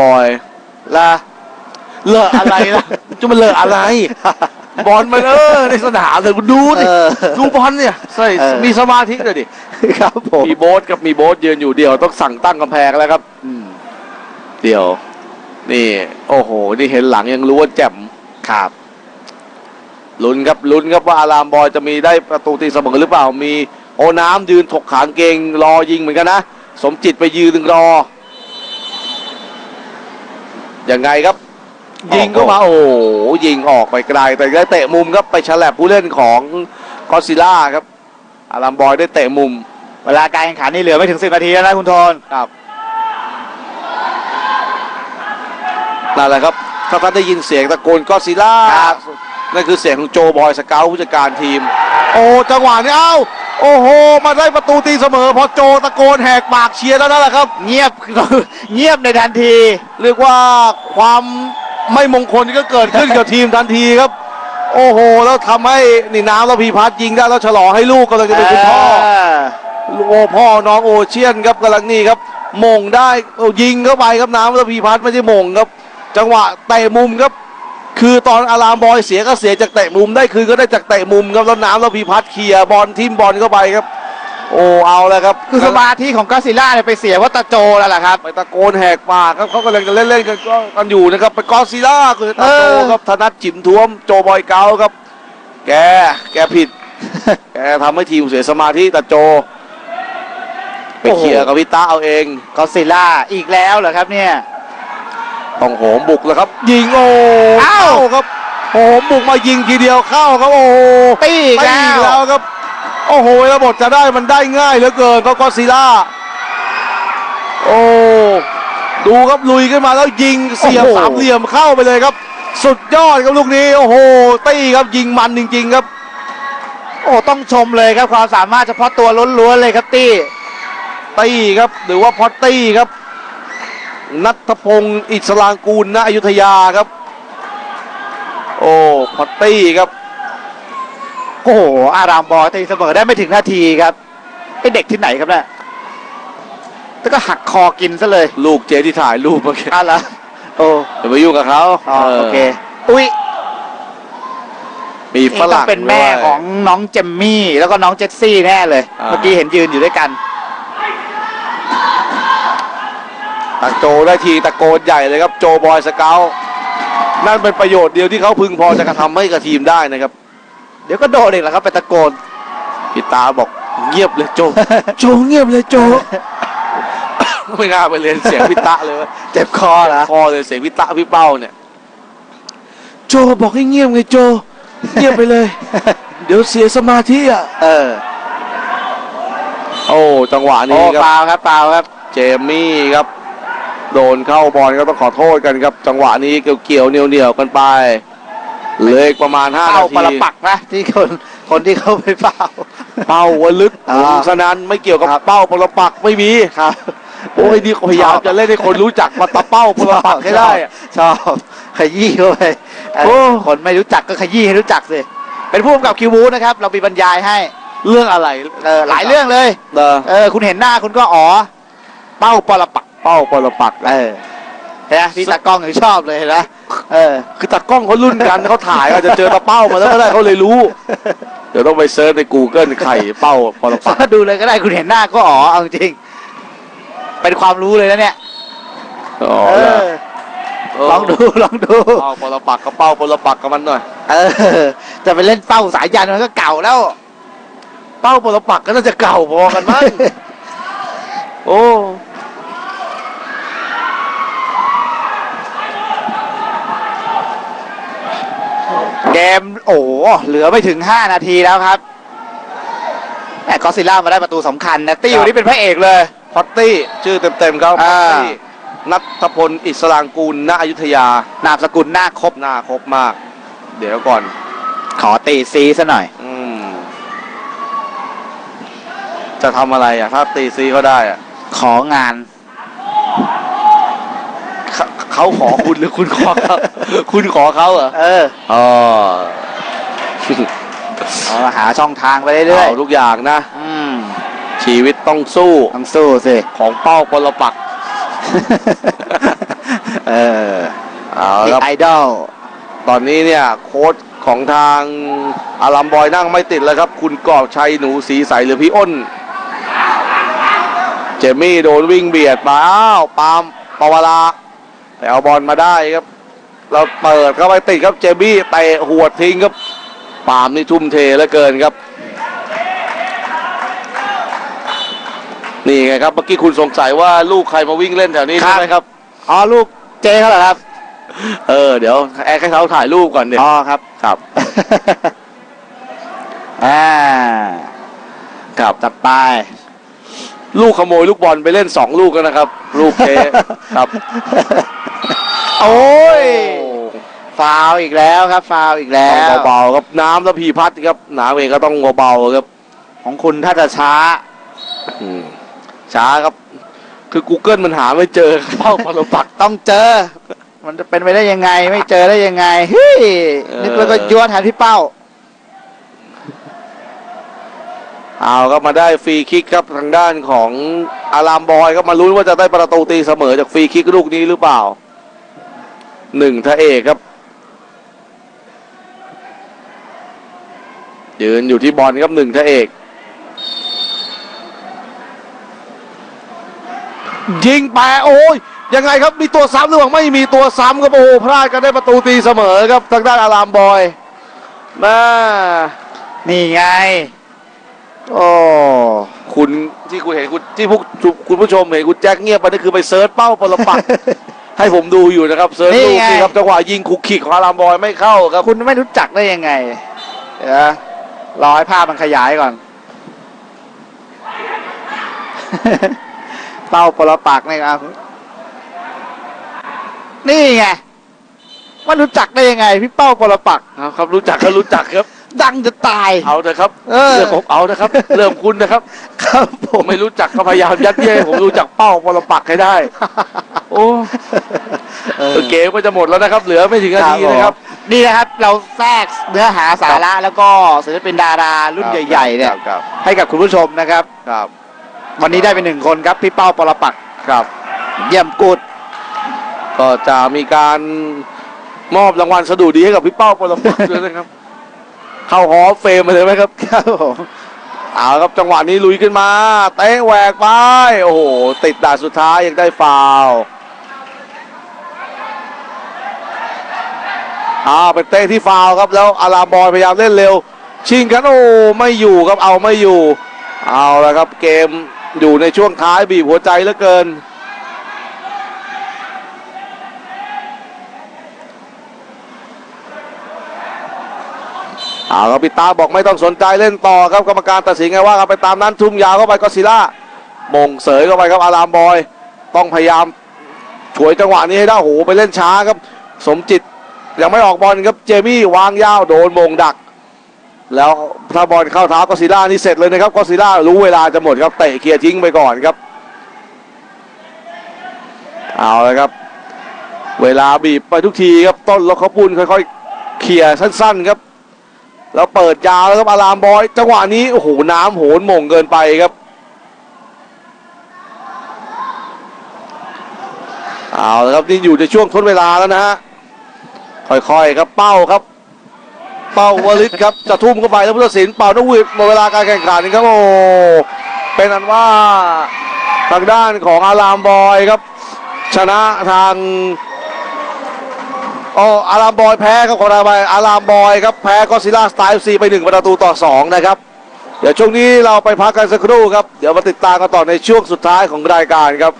บอยละเลอะอะไรล่ะจะมาเลอะอะไร บอลมันเออในสนามเลยคุณดูดิเออดูบอลเนี่ยใส่เออ มีสมาธิเลยดิ ครับผมมีโบ๊ทกับมีโบ๊ทยืนอยู่เดียวต้องสั่งตั้งกำแพงแล้วครับ อืมเดี๋ยว นี่ โอ้โห นี่เห็นหลังยังรู้ว่าแจ่มครับลุ้นครับลุ้นครับว่าอารามบอยจะมีได้ประตูตีเสมอหรือเปล่ามีโอน้ำยืนถกขางเกงรอยิงเหมือนกันนะ สมจิตไปยืนรอ ยังไงครับ ยิงเข้ามาโอ้โหยิงออกไปไกลแต่ได้เตะมุมครับไปฉลับผู้เล่นของกอซิล่าครับอารามบอยได้เตะมุม เวลาการแข่งขันนี่เหลือไม่ถึงสิบนาทีแล้วนะคุณโทนครับนั่นแหละครับถ้าท่านได้ยินเสียงตะโกนก็ซิล่าครับนั่นคือเสียงของโจบอยสเกลผู้จัดการทีม โอ้จังหวะนี้เอ้า โอ้โห มาได้ประตูตีเสมอ พอโจตะโกนแหกปากเชียร์แล้วนั่นแหละครับ เงียบ เงียบในทันที เรียกว่าความไม่มงคลก็เกิดขึ้นกับทีมทันทีครับ โอ้โห แล้วทำให้นี่น้ำแล้วพีพัฒน์ยิงได้แล้วฉลองให้ลูกกำลังจะเป็นคุณพ่อโอ้พ่อน้องโอเชียนครับกำลังนี่ครับมงได้เอายิงเข้าไปครับน้ำระพีพัฒน์ไม่ใช่มงครับ จังหวะเตะมุมครับ คือตอนอารามบอยเสียก็เสียจากเตะมุมได้คืนก็ได้จากเตะมุมครับแล้วน้ำระพีพัฒน์เคลียร์บอลทิมบอลเข้าไปครับ โอ้เอาแล้วครับคือสมาธิของกอซิล่าเนี่ยไปเสียว่าตาโจแล้วล่ะครับไปตะโกนแหกปากครับเขากำลังจะเล่นๆกันก็กันอยู่นะครับไปกอซิล่าคือตาโจเออครับธนัทจิมท้วมโจบอยเกาครับ แกแกผิดแกทำให้ทีมเสียสมาธิตาโจไปเคลียร์กับพี่ตาเอาเองกอซิล่าอีกแล้วเหรอครับเนี่ย ต้องโหมบุกแล้วครับ ยิงโอ้เอ้าเข้ครับโหมบุกมายิงทีเดียวเข้าครับโอ้ตีอีกตีแล้อีกวแล้วครับ โอ้โหระบบจะได้มันได้ง่ายเหลือเกินก็กอซิล่าโอ้ดูครับลุยขึ้นมาแล้วยิงเสียบโอ้โหสามเหลี่ยมเข้าไปเลยครับ สุดยอดครับลูกนี้โอ้โหตีครับยิงมันจริง ๆครับ โอ้ต้องชมเลยครับความสามารถเฉพาะตัวล้วนๆเลยครับตี้ตีครับหรือว่าพอตตี้ครับ นัทพงศ์อิสลางกูลณอยุธยาครับ โอ้พอตตี้ครับ โอ้โหอารามบอลตีเสมอได้ไม่ถึงนาทีครับไอเด็กที่ไหนครับเนี่ยแล้วก็หักคอกินซะเลย ลูกเจที่ถ่ายรูปเมื่อกี้อ้าวเหรอโอ้อย่าไปยุ่งกับเขาอ๋อเออโอเคอุ้ยมีนี่ฝต้อรั่งงเป็นแม่ด้วย ของน้องเจมมี่ แล้วก็น้องเจสซี่แน่เลย อ่า เมื่อกี้เห็นยืนอยู่ด้วยกัน ตะโจได้ทีตะโกนใหญ่เลยครับโจบอยสเกลนั่นเป็นประโยชน์เดียวที่เขาพึงพอจะกระทำให้กับทีมได้นะครับ เดี๋ยวก็โดนอีกแล้วครับไปตะโกนพี่ตาบอกเงียบเลยโจ โจเงียบเลยโจ ไม่น่าไปเรียนเสียงพี่ตะเลยเว้ยเจ็บคอเหรอคอเลยเสียงพี่ตะพี่เป้าเนี่ย โจบอกให้เงียบไงโจ เงียบไปเลย เดี๋ยวเสียสมาธิอะ เออ โอ้จังหวะโอ้นี้คเปรับล่าครับเปล่าครับ เจมี่ครับ โดนเข้าบอลก็ต้องขอโทษกันครับ จังหวะนี้เกี่ยวๆเหนียวๆกันไปเหลืออีกประมาณ5เป้านาทีปรปักษ์นะที่คนคนที่เขาไปเป้าเป้าวลึกอ่าหงสนันไม่เกี่ยวกับครับเป้าปรปักษ์ไม่มีครับโอ้ยนี่พยายามจะเล่นให้คนรู้จักมาตะเป้าปรปักษ์ให้ได้อะชอบขยี้เข้าไปเออโอ้คนไม่รู้จักก็ขยี้ให้รู้จักสิเป็นผู้กำกับคิวบูนะครับ เรามีบรรยายให้เรื่องอะไรเออหลายเรื่องเลยเออเออคุณเห็นหน้าคุณก็อ๋อ เป้าปรปักษ์ เป้าปรปักษ์เออเห็นไหมพี่ตากล้องถึงชอบเลยเห็นไหมเออ คือตากล้องเขารุ่นกันเขาถ่ายอาจจะเจอตะเป้ามาแล้วก็ได้เขาเลยรู้ เดี๋ยวต้องไปเซิร์ชใน Google ไข่เป้าปรปักษ์ก็ดูเลยก็ได้คุณเห็นหน้าก็อ๋อเอาจริง เป็นความรู้เลยนะเนี่ยอ๋อเอเหรออลองดูลองดู เป้าปรปักษ์ก็เป้าปรปักษ์กับมันหน่อย เออ จะไปเล่นเป้าสายยันมันก็เก่าแล้วเป้าปรปักษ์ก็น่าจะเก่าพอกันมั้ง โอ้ เกมโอ้โหเหลือไม่ถึง 5 นาทีแล้วครับแหมกอซิล่ามาได้ประตูสำคัญนะตี้วันนี้เป็นพระเอกเลยพอตตี้ชื่อเต็มๆเขาพออ่าตตี้นัทพลอิสรางกูลณอยุธยา นามสกุลหน้าครบหน้าครบมาก เดี๋ยวก่อน ขอตีซีซะหน่อย อืมจะทำอะไรอะ ถ้าตีซีเขาได้อะ ของานเขาเขาขอคุณหรือคุณขอเขา คุณขอเขาเหรอเอออ๋อเอาหาช่องทางไปเรื่อยเอาทุกอย่างนะ ๆอืมชีวิตต้องสู้ต้องสู้สิ ของเป้าปรปักษ์ติครับไอดอลตอนนี้เนี่ยโค้ชของทางอารัมบอยนั่งไม่ติดแล้วครับ คุณกอบชัยหนูสีใสหรือพี่อ้น เจมี่โดนวิ่งเบียดมาอ้าวปาล์มปวาราไปเอาบอลมาได้ครับ เราเปิดเข้าไปติดครับเจมี่เตะหัวดทิ้งครับปาล์มนี่ทุ่มเทเหลือเกินครับ นี่ไงครับเมื่อกี้คุณสงสัยว่าลูกใครมาวิ่งเล่นแถวนี้ครับ ใช่ไหมครับ อ๋อลูกเจเขาเหรอครับ เออเดี๋ยวแอร์ให้เขาถ่ายรูปก่อนเดี๋ยวอ๋อครับ ครับ อ่าครับจัดไป ลูกขโมยลูกบอลไปเล่นสองลูกแล้วนะครับ ลูกเทครับ โอ้ยโอ้ ฟาวล์อีกแล้วครับ ฟาวล์อีกแล้วต้องเบาๆครับน้ำแล้วพีพัดครับน้ำเองก็ต้องเบาๆครับ ของคุณถ้าจะช้าอืมช้าครับ คือ Google มันหาไม่เจอเป้าพลปักต้องเจอ มันจะเป็นไปได้ยังไง ไม่เจอได้ยังไงเฮ้ยเออนึกแล้วก็ยั่วแทนพี่เป้าเอาครับมาได้ฟรีคิกครับทางด้านของอารามบอยครับมาลุ้นว่าจะได้ประตูตีเสมอจากฟรีคิกลูกนี้หรือเปล่าหนึ่งทะเอกครับ ยืนอยู่ที่บอลครับหนึ่งทะเอกยิงไปโอ้ยยังไงครับมีตัวซ้ำหรือเปล่าไม่มีตัวซ้ำครับโอ้โหพลาดกันได้ประตูตีเสมอครับทางด้านอารามบอยแม่นี่ไงโอ้คุณที่คุณเห็นคุณที่พวกคุณผู้ชมเห็นคุณแจ็คเงียบไปนั่นคือไปเซิร์ชเป้าปรปักษ์ให้ผมดูอยู่นะครับเซิร์ชนี่ลูกไงนี่ครับจังหวะยิงคุกคิกของอารามบอยไม่เข้าครับคุณไม่รู้จักได้ยังไงเดี๋ยวนะ รอให้ภาพมันขยายก่อนเป้าปรปักษ์นี่ครับ นี่ไงมันรู้จักได้ยังไง พี่เป้าปรปักษ์ครับครับ รู้จักก็รู้จักครับ ดังจะตาย เอาเถอะครับเออเรื่องของเอานะครับ เรื่องคุณนะครับ ครับผผมมไม่รู้จักก็พยายามยัดเยียดให้ผมรู้จักเป้าปรปักษ์ให้ได้ โอ้ เออเกมก็จะหมดแล้วนะครับ เหลือไม่ถึงนาทีนะครับผมนี่นะครับเราแทรกเนื้อหาสาระแล้วก็ศิลปินดารารุ่นใหญ่ๆเนี่ยครับให้กับคุณผู้ชมนะครับ ครับ วันนี้ได้เป็นหนึ่งคนครับพี่เป้าปรปักษ์ครับ เยี่ยมกูดก็จะมีการมอบรางวัลสะดุดีให้กับพี่เป้าปรปักษ์ด้วยนะครับ เข้าฮอลล์เฟรมไปเลยไหมครับครับผมเอาละครับจังหวะนี้ลุยขึ้นมาเตะแหวกไป โอ้โห ติดด่านสุดท้ายยังได้ฟาวล์ อ้าวเป็นเตะที่ฟาวครับแล้วอารามบอยพยายามเล่นเร็ว ชิงกันโอ้ไม่อยู่ครับเอาไม่อยู่ เอาละครับเกมอยู่ในช่วงท้ายบีบหัวใจเหลือเกิน เอาครับปิตาบอกไม่ต้องสนใจเล่นต่อครับกรรมการตัดสินไงว่ากันไปตามนั้นทุ่มยาวเข้าไปก็ซิล่ามงเสยเข้าไปครับอารามบอย ต้องพยายามฉวยจังหวะนี้ให้ได้โอ้โหไปเล่นช้าครับ สมจิต ยังไม่ออกบอลครับเจมี่วางยาวโดนมงดัก แล้วถ้าบอลเข้าเท้าก็ซิล่านี่เสร็จเลยนะครับก็ซิล่ารู้เวลาจะหมดครับเตะเคลียร์ทิ้งไปก่อนครับ เอาเลยครับ เวลาบีบไปทุกทีครับต้นล้วเขาปุนค่อยๆเคลียร์สั้น ๆครับ แล้วเปิดยาวแล้วครับอารามบอย จังหวะนี้โอ้โหน้ำโหนมงเกินไปครับเอาละครับนี่อยู่ในช่วงทดเวลาแล้วนะฮะ ค่อยๆครับเป้าครับ เป้าวลิตครับจะทุ่มเข้าไปแล้วพุทธศิลป์เป่านกหวีดหมดเวลาการแข่งขันครับโอ้เป็นอันว่าทางด้านของอารามบอยครับ ชนะทางอ๋ออารามบอยแพ้ครับของเราไปอารามบอยครับแพ้ก็ซิล่าสไตล์ซีไปหนึ่งประตูต่อสองนะครับเดี๋ยวช่วงนี้เราไปพักกันสักครู่ครับ เดี๋ยวมาติดตามกันต่อในช่วงสุดท้ายของรายการครับ